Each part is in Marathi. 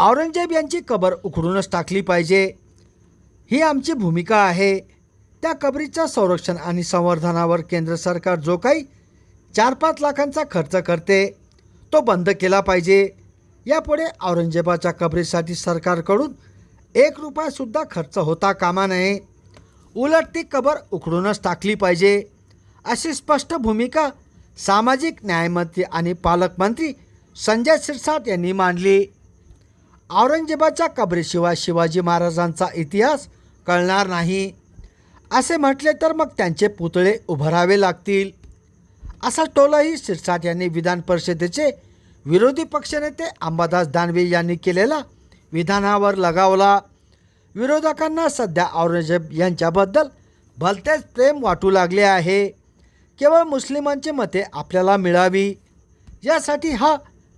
औरंगजेब यांची कबर उखडूनच टाकली पाहिजे. ही आमची भूमिका आहे. त्या कबरीच्या संरक्षण आणि संवर्धनावर केंद्र सरकार जो काही चार पाच लाखांचा खर्च करते तो बंद केला पाहिजे. यापुढे औरंगजेबाच्या कबरीसाठी सरकारकडून एक रुपयासुद्धा खर्च होता कामा नये. उलट ती कबर उखडूनच टाकली पाहिजे. अशी स्पष्ट भूमिका सामाजिक न्यायमंत्री आणि पालकमंत्री संजय शिरसाट यांनी मांडली. औरंगजेबाच्या कबरीशिवाय शिवाजी महाराजांचा इतिहास कळणार नाही. असे म्हटले तर मग त्यांचे पुतळे उभारावे लागतील. असा टोलाही शिरसाट यांनी विधान परिषदेचे विरोधी पक्षनेते अंबादास दानवे यांनी केलेला विधानावर लगावला. विरोधकांना सध्या औरंगजेब यांच्याबद्दल भलतेच प्रेम वाटू लागले आहे. केवळ मुस्लिमांची मते आपल्याला मिळावी. यासाठी हा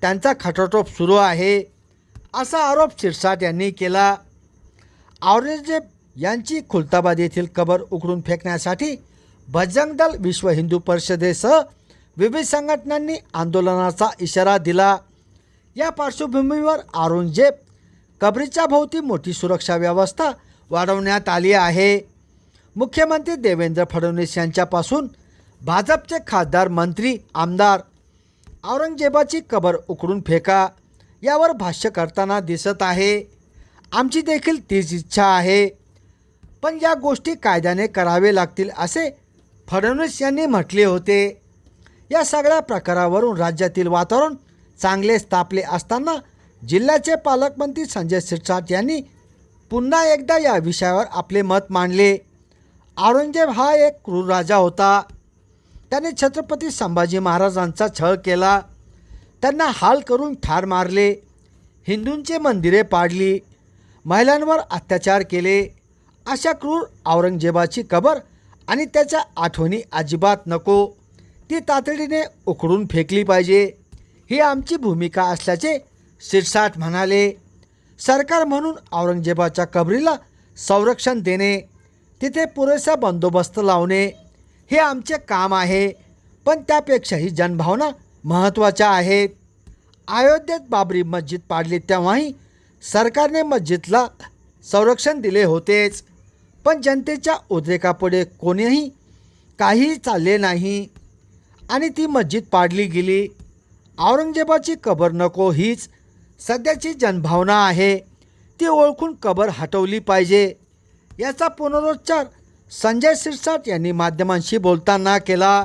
त्यांचा खटाटोप सुरू आहे. असा आरोप शिरसाट यांनी केला. औरंगजेब यांची खुलताबाद येथील कबर उकडून फेकण्यासाठी बजरंग दल विश्व हिंदू परिषदेसह विविध संघटनांनी आंदोलनाचा इशारा दिला. या पार्श्वभूमीवर औरंगजेब कबरीच्या भोवती मोठी सुरक्षा व्यवस्था वाढवण्यात आली आहे. मुख्यमंत्री देवेंद्र फडणवीस यांच्यापासून भाजपचे खासदार मंत्री आमदार. औरंगजेबाची कबर उकडून फेका. यावर भाष्य करताना दिसत आहे. आमची देखील तीच इच्छा आहे. पण या गोष्टी कायद्याने करावे लागतील असे फडणवीस यांनी म्हटले होते. या सगळ्या प्रकारावरून राज्यातील वातावरण चांगले तापले असताना जिल्ह्याचे पालकमंत्री संजय शिरसाट यांनी पुन्हा एकदा या विषयावर आपले मत मांडले. औरंगजेब हा एक क्रूर राजा होता. त्याने छत्रपती संभाजी महाराजांचा छळ केला. त्यांना हाल करून ठार मारले हिंदूंचे मंदिरे पाडली महिलांवर अत्याचार केले अशा क्रूर औरंगजेबाची कबर आणि त्याच्या आठवणी अजिबात नको. ती तातडीने उकडून फेकली पाहिजे. ही आमची भूमिका असल्याचे शिरसाट म्हणाले. सरकार म्हणून औरंगजेबाच्या कबरीला संरक्षण देणे तिथे पुरेसा बंदोबस्त लावणे हे आमचे काम आहे. पण त्यापेक्षाही जनभावना महत्त्वाच्या आहेत. अयोध्येत बाबरी मस्जिद पाडली तेव्हाही सरकारने मस्जिदला संरक्षण दिले होतेच. पण जनतेच्या उद्रेकापुढे कोणीही काहीही चालले नाही. आणि ती मस्जिद पाडली गेली. औरंगजेबाची कबर नको हीच सध्याची जनभावना आहे. ती ओळखून कबर हटवली पाहिजे. याचा पुनरुच्चार संजय सिरसाट यांनी माध्यमांशी बोलताना केला.